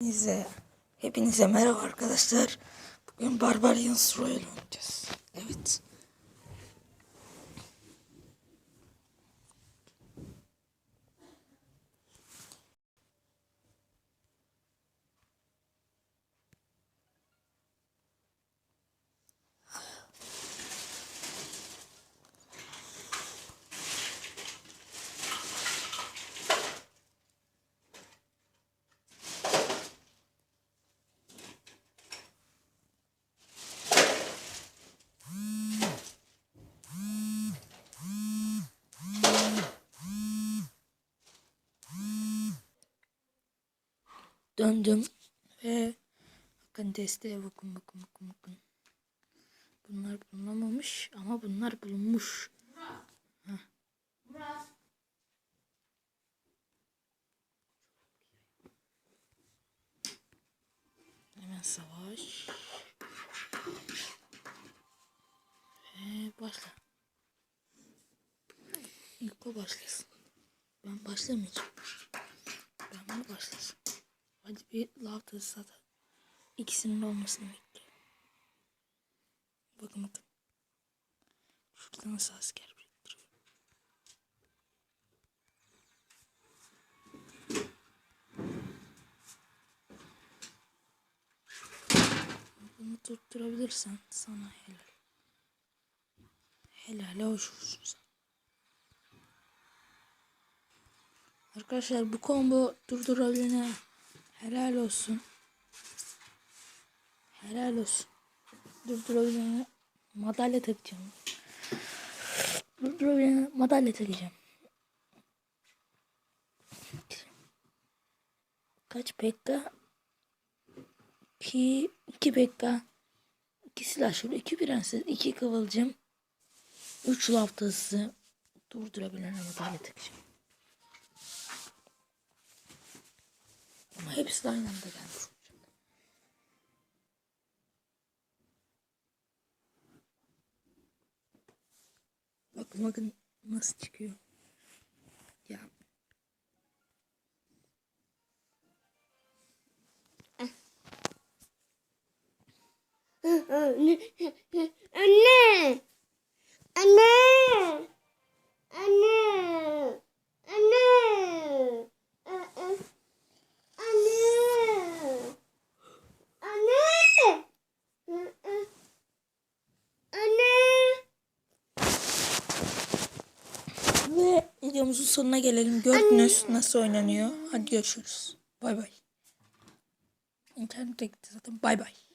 Hepinize, hepinize merhaba arkadaşlar. Bugün Barbarians Royal oynayacağız. Evet. Döndüm ve bakın desteğe bakın bakın bakın bakın. Bunlar bulunamamış ama bunlar bulunmuş. Heh. Hemen savaş. Ve başla. İlk o başlasın. Ben başlamayacağım. Ben mi başlasın? Hadi bir lav tadı zaten. İkisinin olmasını bekliyorum. Bakın bakın. Şuradan nasıl asker biriktiriyorum. Bunu tutturabilirsen sana helal. Helal hoş olsun sana. Arkadaşlar bu combo durdurabilene helal olsun. Helal olsun. Durdurabilene madalya takacağım. Durdurabilene madalya takacağım. Kaç pekka? 2 2 pekka. 2 silahşör, 2 prenses, 2 kıvılcım. 3 laftası durdurabilene madalya takacağım. Ama hepsi aynı anda gelmiş. Bakın bakın nasıl çıkıyor. Ya. Anne. Anne. Anne. Anne. Anne. Anne. Anne. Ve videomuzun sonuna gelelim. Gördünüz nasıl oynanıyor. Hadi görüşürüz. Bay bay. İnternete gitti zaten. Bay bay.